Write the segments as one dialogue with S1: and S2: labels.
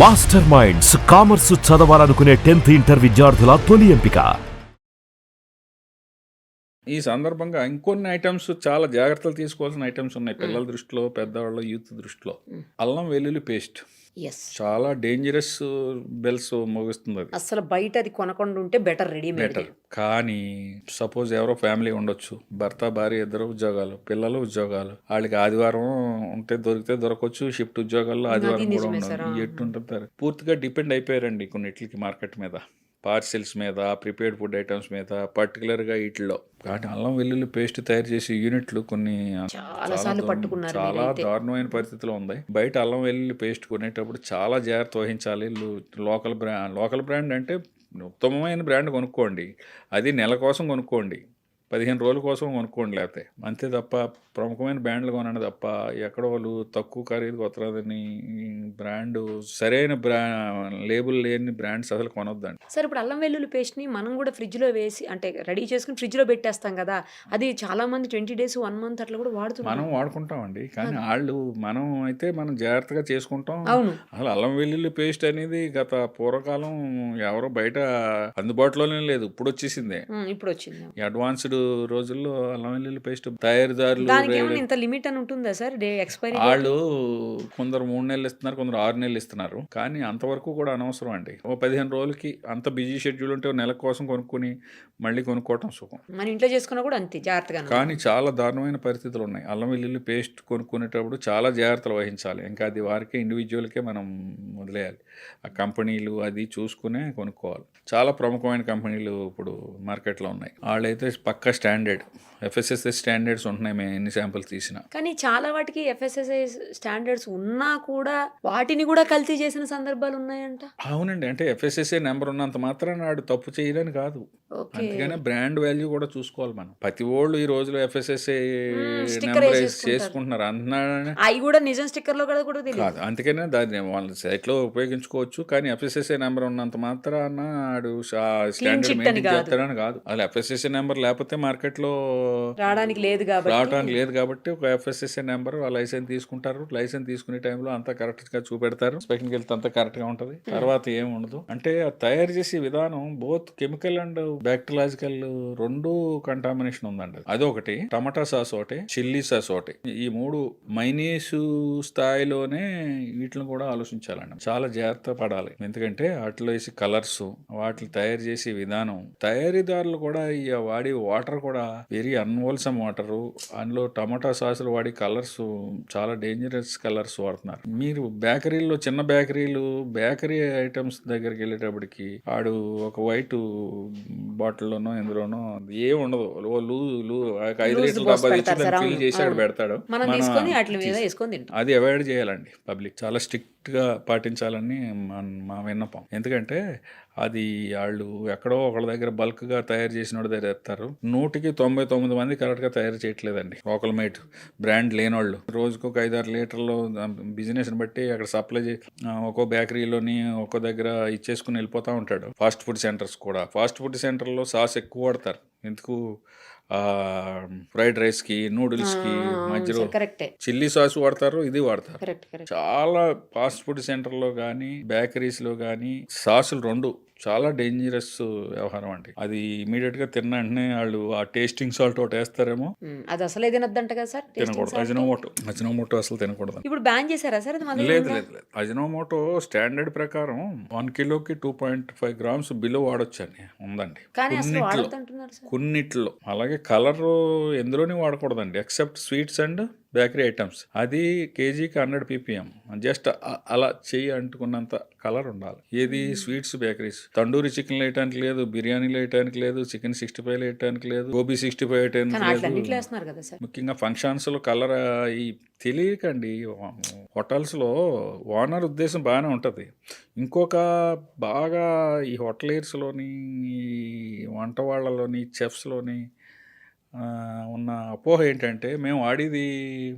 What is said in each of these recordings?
S1: Master minds commerce చదవాలనుకునే tenth inter విద్యార్థుల తొలి ఎంపిక.
S2: ఈ సందర్భంగా ఇంకొన్ని ఐటమ్స్ చాలా జాగ్రత్తలు తీసుకోవాల్సిన ఐటమ్స్ ఉన్నాయి. పిల్లల దృష్టిలో పెద్దవాళ్ళ యూత్ దృష్టిలో. అల్లం వెల్లుల్లి పేస్ట్.
S3: ఎస్
S2: చాలా డేంజరస్ బెల్స్ మోగిస్తుంది అది
S3: అసలు బయట అది కొనకుండా ఉంటే బెటర్ రెడీమేడ్
S2: బెటర్ కానీ సపోజ్ ఎవరో ఫ్యామిలీ ఉండొచ్చు. భర్త భార్య ఇద్దరు ఉద్యోగాలు పిల్లలు ఉద్యోగాలు. వాళ్ళకి ఆదివారం ఉంటే దొరికితే దొరకవచ్చు షిఫ్ట్ ఉద్యోగాల్లో ఆదివారం కూడా
S3: నిజమే సార్,
S2: ఉండదు ఎట్టు ఉంటుంటారు పూర్తిగా డిపెండ్ అయిపోయారండి కొన్నిట్లకి మార్కెట్ మీద. పార్సిల్స్ మీద ప్రిపేర్డ్ ఫుడ్ ఐటమ్స్ మీద పర్టికులర్గా వీటిలో కానీ అల్లం వెల్లుల్లి పేస్ట్ తయారు చేసే యూనిట్లు కొన్ని
S3: చాలా.
S2: దారుణమైన పరిస్థితిలో ఉంది. బయట అల్లం వెల్లుల్లి పేస్ట్ కొనేటప్పుడు చాలా జాగ్రత్త వహించాలి. లోకల్ బ్రాండ్ లోకల్ బ్రాండ్ అంటే ఉత్తమమైన బ్రాండ్ కొనుక్కోండి. అది నెల కోసం కొనుక్కోండి. పదిహేను రోజుల కోసం కొనుక్కోండి లేకపోతే. అంతే తప్ప ప్రముఖమైన బ్రాండ్లు కొనండి తప్ప. ఎక్కడో వాళ్ళు తక్కువ ఖరీదు కొత్తదని బ్రాండ్ సరైన బ్రా లేబుల్ లేని బ్రాండ్స్ అసలు కొనొద్దండి.
S3: సార్ ఇప్పుడు అల్లం వెల్లుల్లి పేస్ట్ని మనం కూడా ఫ్రిడ్జ్లో వేసి అంటే రెడీ చేసుకుని ఫ్రిడ్జ్లో పెట్టేస్తాం కదా. అది చాలా మంది ట్వంటీ డేస్ వన్ మంత్ అట్లా కూడా వాడుతున్నారు.
S2: మనం వాడుకుంటామండి. కానీ వాళ్ళు మనం అయితే మనం జాగ్రత్తగా చేసుకుంటాం.
S3: అవును.
S2: అసలు అల్లం వెల్లుల్లి పేస్ట్ అనేది గత పూర్వకాలం ఎవరో బయట అందుబాటులోనే లేదు. ఇప్పుడు వచ్చేసిందే.
S3: ఇప్పుడు వచ్చింది.
S2: ఈ అడ్వాన్స్డ్ రోజుల్లో అల్లం వెల్లుల్లి పేస్ట్ తయారీదారులు
S3: దానికి
S2: రే-
S3: ఏమైనా ఇంత లిమిట్ అని ఉంటుందా సార్? డే ఎక్స్పైరీ
S2: వాళ్ళు కొందరు మూడు నెలలు ఇస్తున్నారు కొందరు ఆరు నెలలు ఇస్తున్నారు. కానీ అంతవరకు కూడా అనవసరం అండి. ఓ పదిహేను రోజులకి అంత బిజీ షెడ్యూల్ ఉంటే నెల కోసం కొనుక్కొని మళ్ళీ కొనుక్కోవటం సుఖం.
S3: మన ఇంట్లో చేసుకున్నా కూడా అంతే జాగ్రత్తగా
S2: కానీ చాలా దారుణమైన పరిస్థితులు ఉన్నాయి. అల్లం వెల్లుల్లి పేస్ట్ కొనుక్కునేటప్పుడు చాలా జాగ్రత్తలు వహించాలి. ఇంకా అది వారికే ఇండివిజువల్కే మనం వదిలేయాలి. ఆ కంపెనీలు అది చూసుకునే కొనుక్కోవాలి. చాలా ప్రముఖమైన కంపెనీలు ఇప్పుడు మార్కెట్లో ఉన్నాయి. వాళ్ళైతే పక్క స్టాండర్డ్. ఎఫ్ఎస్ఎస్ఐ స్టాండర్డ్స్ ఉంటున్నాయి మేము ఎన్ని శాంపిల్స్ తీసినా.
S3: కానీ చాలా వాటికి ఎఫ్ఎస్ఎస్ఐ స్టాండర్డ్స్ ఉన్నా కూడా వాటిని కూడా కల్తీ చేసిన సందర్భాలు ఉన్నాయంట.
S2: అవునండి. అంటే ఎఫ్ఎస్ఎస్ఏ నెంబర్ ఉన్నంత మాత్రం నాడు తప్పు చేయదని కాదు. అందుకనే బ్రాండ్ వాల్యూ కూడా చూసుకోవాలి మనం. ప్రతి ఓళ్ళు ఈ రోజులో
S3: sticker
S2: నెంబర్. చేసుకుంటున్నారు. అంటున్నారని
S3: అవి కూడా నిజం స్టిక్కర్లో కూడా
S2: కాదు. అందుకనే దాన్ని వాళ్ళ సైట్లో ఉపయోగించుకోవచ్చు. కానీ ఎఫ్ఎస్ఎస్ఏ నెంబర్ ఉన్నంత మాత్రాన ఆడు స్టాండర్డ్ మెయింటైన్
S3: కాదు.
S2: చేస్తాడని కాదు. అసలు ఎఫ్ఎస్ఎస్ఏ నెంబర్ లేకపోతే మార్కెట్లో
S3: రావడానికి లేదు కాబట్టి.
S2: రావడానికి లేదు కాబట్టి ఒక ఎఫ్ఎస్ఎస్ఏ నెంబర్ లైసెన్స్ తీసుకుంటారు. లైసెన్స్ తీసుకునే టైంలో అంతా కరెక్ట్గా చూపెడతారు. స్పెక్ట్కి వెళ్తే అంతా కరెక్ట్గా ఉంటది తర్వాత ఏం ఉండదు. అంటే ఆ తయారు చేసే విధానం బోత్ కెమికల్ అండ్ బ్యాక్టీరియాలజికల్ రెండు కంటామినేషన్ ఉందండి అదొకటి. టమాటా సాస్ ఒకటి చిల్లీ సాస్ ఒకటి. ఈ మూడు మైనీస్ స్థాయిలోనే వీటిని కూడా ఆలోచించాలండి. చాలా జాగ్రత్త పడాలి. ఎందుకంటే వాటిలో వేసి కలర్స్ వాటిని తయారు చేసే విధానం తయారీదారులు కూడా ఈ వాడి వాటర్ కూడా వెరీ అన్వోల్సమ్ వాటర్. అందులో టమాటా సాసులు వాడి కలర్స్ చాలా డేంజరస్ కలర్స్ వాడుతున్నారు. మీరు బేకరీలో చిన్న బేకరీలు బేకరీ ఐటమ్స్ దగ్గరికి వెళ్ళేటప్పటికి వాడు ఒక వైట్ బాటిల్లోనో ఎందులోనో ఏం ఉండదు. లూ లూ ఐదు
S3: పోసి
S2: డబ్బా తెచ్చి ఫిల్ చేసి ఆడు. పెడతాడు. అది అవాయిడ్ చేయాలండి పబ్లిక్. చాలా స్ట్రిక్ట్గా పాటించాలని మన- మా విన్నపం. ఎందుకంటే అది వాళ్ళు ఎక్కడో ఒకళ్ళ దగ్గర బల్క్గా తయారు చేసిన దగ్గర ఎత్తారు. నూటికి తొంభై తొమ్మిది మంది కరెక్ట్గా తయారు చేయట్లేదండి. Local mate. బ్రాండ్ లేనోళ్ళు. రోజుకు ఒక ఐదారు లీటర్లు బిజినెస్ని బట్టి అక్కడ సప్లై చే ఒక్కో బేకరీలోని ఒక్కో దగ్గర ఇచ్చేసుకుని వెళ్ళిపోతూ ఉంటాడు. ఫాస్ట్ ఫుడ్ సెంటర్స్ కూడా. ఫాస్ట్ ఫుడ్ సెంటర్లో సాస్ ఎక్కువ వాడతారు. ఎందుకు? ఫ్రైడ్ రైస్కి నూడిల్స్కి మధ్యలో
S3: కరెక్టే.
S2: చిల్లీ సాస్ వాడతారు ఇది వాడతారు. చాలా ఫాస్ట్ ఫుడ్ సెంటర్లో కానీ బేకరీస్లో కానీ సాసులు రెండు. చాలా డేంజరస్ వ్యవహారం అండి. అది ఇమీడియట్గా తిన్న వెంటనే వాళ్ళు ఆ టేస్టింగ్ సాల్ట్ ఒకటి వేస్తారేమో.
S3: అది అసలే తినొద్దంట కదా సార్
S2: తినకూడదు? అజినోమోటో అజినోమోటో అసలు తినకూడదు.
S3: ఇప్పుడు బ్యాన్ చేశారా సార్
S2: లేదు? లేదు లేదు. అజినోమోటో స్టాండర్డ్ ప్రకారం వన్ కిలోకి two point five grams below వాడొచ్చు అని ఉందండి కొన్నిట్లో కొన్నిట్లో. అలాగే కలర్ ఎందులోని వాడకూడదండి except sweets and bakery items అది కేజీకి హండ్రెడ్ పీపీఎం జస్ట్ అలా చెయ్యి అంటుకున్నంత కలర్ ఉండాలి. ఏది? Sweets bakeries. తండూరి చికెన్ వేయటానికి లేదు బిర్యానీలు వేయటానికి లేదు చికెన్ సిక్స్టీ ఫైవ్ వేయటానికి లేదు గోబీ సిక్స్టీ ఫైవ్ వేయటానికి లేదు. ముఖ్యంగా ఫంక్షన్స్లో కలర్ ఈ తెలియకండి హోటల్స్లో ఓనర్ ఉద్దేశం బాగానే ఉంటుంది. ఇంకొక బాగా ఈ హోటలేర్స్లోని ఈ వంట వాళ్ళలోని చెఫ్స్లోని ఉన్న అపోహ ఏంటంటే మేము వాడేది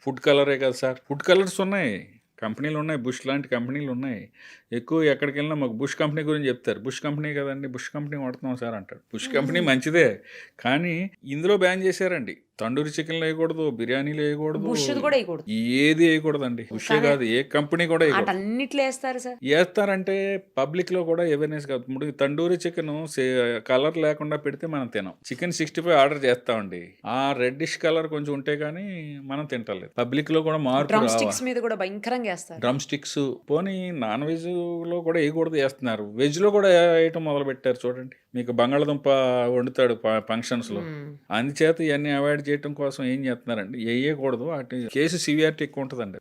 S2: ఫుడ్ కలరే కదా సార్. ఫుడ్ కలర్స్ ఉన్నాయి. కంపెనీలు ఉన్నాయి. బుష్ లాంటి కంపెనీలు ఉన్నాయి. ఎక్కువ ఎక్కడికి వెళ్ళినా మాకు బుష్ కంపెనీ గురించి చెప్తారు. బుష్ కంపెనీ కదండి. బుష్ కంపెనీ వాడుతున్నాం సార్ అంటాడు. బుష్ కంపెనీ మంచిదే. కానీ ఇందులో బ్యాన్ చేశారండి. తండూరి చికెన్ వేయకూడదు బిర్యానీలు వేయకూడదు
S3: బుష్ది కూడా వేయకూడదు.
S2: ఏది వేయకూడదండి. బుషే కాదు. ఏ కంపెనీ కూడా వేయకూడదు.
S3: అటన్నిట్లో వేస్తారు సార్.
S2: వేస్తారంటే పబ్లిక్లో కూడా అవేర్నెస్ కాదు. ఇప్పుడు తండూరి చికెన్ కలర్ లేకుండా పెడితే మనం తినం. చికెన్ సిక్స్టీ ఫైవ్ ఆర్డర్ చేస్తామండి. ఆ రెడ్డిష్ కలర్ కొంచెం ఉంటే గానీ మనం తింటలేదు. పబ్లిక్లో కూడా మార్పు
S3: డ్రమ్ స్టిక్స్ మీద కూడా భయంకరంగా వేస్తారు.
S2: డ్రమ్ స్టిక్స్ పోనీ నాన్ వెజ్లో కూడా వేయకూడదు వేస్తున్నారు. వెజ్లో కూడా వేయటం మొదలు పెట్టారు చూడండి. మీకు బంగాళదుంప వండుతాడు ఫంక్షన్స్లో
S3: మ్మ్.
S2: అందుచేత ఇవన్నీ అవాయిడ్ చేయడం కోసం ఏం చేస్తున్నారండి? వేయకూడదు అటు కేసు సివియారిటీ ఎక్కువ ఉంటుందండి.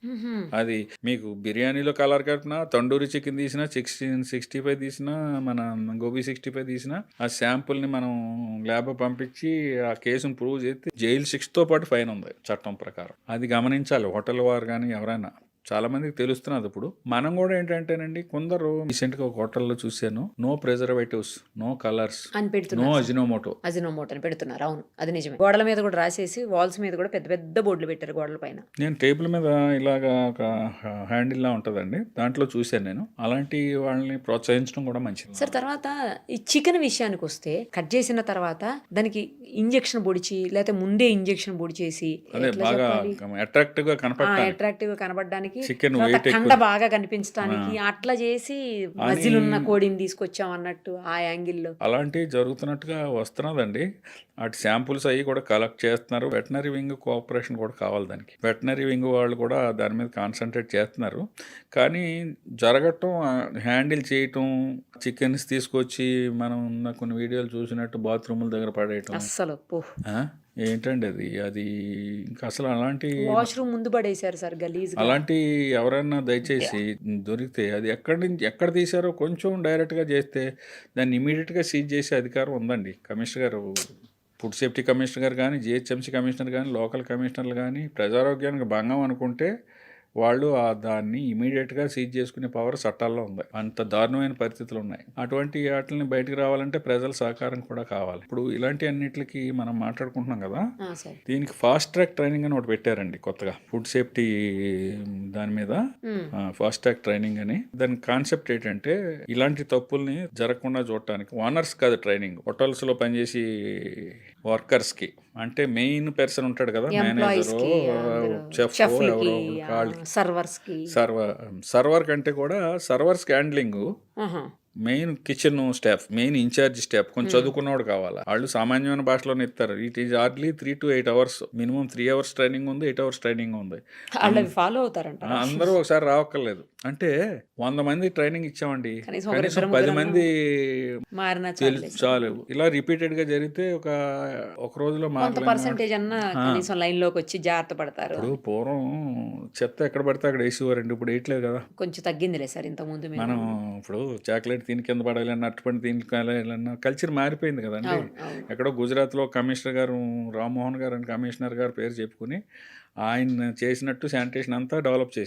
S2: అది మీకు బిర్యానీలో కలర్ కట్టినా తండూరి చికెన్ తీసినా సిక్స్టీన్ సిక్స్టీ ఫైవ్ తీసినా మన గోబీ సిక్స్టీ ఫైవ్ తీసినా ఆ శాంపుల్ని మనం ల్యాబ్ పంపించి ఆ కేసును ప్రూవ్ చేస్తే జైలు శిక్షతో పాటు ఫైన్ ఉంది చట్టం ప్రకారం. అది గమనించాలి. హోటల్ వారు కానీ ఎవరైనా చాలా మందికి తెలుస్తున్నది ఇప్పుడు. మనం కూడా ఏంటంటేనండి కొందరు రీసెంట్గా ఒక హోటల్లో చూశాను. నో ప్రిజర్వేటివ్స్ నో కలర్స్
S3: అని
S2: నో
S3: పెడుతున్నారు
S2: అజినోమోటో
S3: అజినోమోటోని పెడుతున్నారు. అవును అది నిజమే. గోడల మీద కూడా రాసేసి వాల్స్ మీద కూడా పెద్ద పెద్ద బోర్డులు పెట్టారు గోడల పైన.
S2: నేను టేబుల్ మీద ఇలాగా ఒక హ్యాండిల్ లా ఉంటుందండి. దాంట్లో చూశాను నేను. అలాంటి వాళ్ళని ప్రోత్సహించడం కూడా మంచిది.
S3: సార్ తర్వాత ఈ చికెన్ విషయానికి వస్తే కట్ చేసిన తర్వాత దానికి ఇంజెక్షన్ పొడిచి లేకపోతే ముందే ఇంజెక్షన్ పొడిచేసి
S2: అదే
S3: ఎట్లా
S2: బాగా
S3: చెప్పాలి?
S2: అట్రాక్టివ్గా కనపడటానికి.
S3: అట్రాక్టివ్గా కనబడడానికి కండ
S2: ఎక్కువ.
S3: బాగా కనిపించడానికి అట్లా చేసి మజిలున్న కోడిని తీసుకొచ్చాం అన్నట్టు ఆ యాంగిల్లో
S2: అలాంటివి జరుగుతున్నట్టుగా వస్తున్నదండి. అటు శాంపుల్స్ అవి కూడా కలెక్ట్ చేస్తున్నారు. వెటనరీ వింగ్ కోఆపరేషన్ కూడా కావాలి దానికి. వెటనరీ వింగ్ వాళ్ళు కూడా దాని మీద కాన్సన్ట్రేట్ చేస్తున్నారు. కానీ జరగటం హ్యాండిల్ చేయటం చికెన్స్ తీసుకొచ్చి మనం ఉన్న కొన్ని వీడియోలు చూసినట్టు బాత్రూముల దగ్గర పడేయటం.
S3: అస్సలు
S2: ఆ? ఏంటండి అది? అది ఇంకా అసలు అలాంటి
S3: వాష్రూమ్ ముందు పడేశారు సార్ గలీజ్
S2: అలాంటి ఎవరైనా దయచేసి దొరికితే అది ఎక్కడి నుంచి ఎక్కడ తీశారో కొంచెం డైరెక్ట్గా చేస్తే దాన్ని ఇమీడియట్గా సీజ్ చేసే అధికారం ఉందండి. కమిషనర్ గారు ఫుడ్ సేఫ్టీ కమిషనర్ గారు కానీ జిహెచ్ఎంసీ కమిషనర్ కానీ లోకల్ కమిషనర్లు కానీ ప్రజారోగ్యానికి భంగం అనుకుంటే వాళ్ళు ఆ దాన్ని ఇమీడియట్గా సీజ్ చేసుకునే పవర్ చట్టాల్లో ఉంది. అంత దారుణమైన పరిస్థితులు ఉన్నాయి. అటువంటి వాటిని బయటకు రావాలంటే ప్రజల సహకారం కూడా కావాలి. ఇప్పుడు ఇలాంటి అన్నిటికి మనం మాట్లాడుకుంటున్నాం కదా దీనికి ఫాస్ట్ ట్రాక్ ట్రైనింగ్ అని ఒకటి పెట్టారండి కొత్తగా. ఫుడ్ సేఫ్టీ దాని మీద ఫాస్ట్ ట్రాక్ ట్రైనింగ్ అని. దాని కాన్సెప్ట్ ఏంటంటే ఇలాంటి తప్పుల్ని జరగకుండా చూడటానికి ఓనర్స్ కాదు ట్రైనింగ్ హోటల్స్లో పనిచేసి వర్కర్స్కి అంటే మెయిన్ పర్సన్ ఉంటాడు కదా మేనేజర్ చెఫ్ ఎవరో
S3: సర్వర్స్
S2: సర్వర్ సర్వర్ కంటే కూడా servers handling. Main kitchen staff main incharge staff. కొంచెం చదువుకున్నవాడు కావాలి? వాళ్ళు సామాన్యమైన భాషలోనే ఇస్తారు it is hardly three to eight hours minimum three hours training ఉంది ఎయిట్ అవర్స్ ట్రైనింగ్ ఉంది.
S3: ఫాలో అవుతారంట.
S2: అందరూ ఒకసారి రావక్కర్లేదు. అంటే వంద మంది ట్రైనింగ్ ఇచ్చామండి.
S3: కనీసం
S2: పది మంది చాలు. ఇలా రిపీటెడ్గా జరిగితే ఒక ఒక రోజులో
S3: పర్సంటేజ్ అన్న కనీసం లైన్లోకి వచ్చి జాగ్రత్త పడతారు.
S2: ఇప్పుడు పూర్వం చెత్త ఎక్కడ పడితే అక్కడ వేసేవారండి. ఇప్పుడు వేయట్లేదు కదా.
S3: కొంచెం తగ్గిందిలే సార్ ఇంత ముందు
S2: మనం ఇప్పుడు చాక్లెట్ తిని కింద పడాలన్నా అట్టుపండి తిని కాలేయాలన్నా కల్చర్ మారిపోయింది కదండి. ఎక్కడో గుజరాత్లో కమిషనర్ గారు రామ్మోహన్ గారు అని కమిషనర్ గారు పేరు చెప్పుకుని ఆయన చేసినట్టు శానిటేషన్ అంతా డెవలప్ చేశారు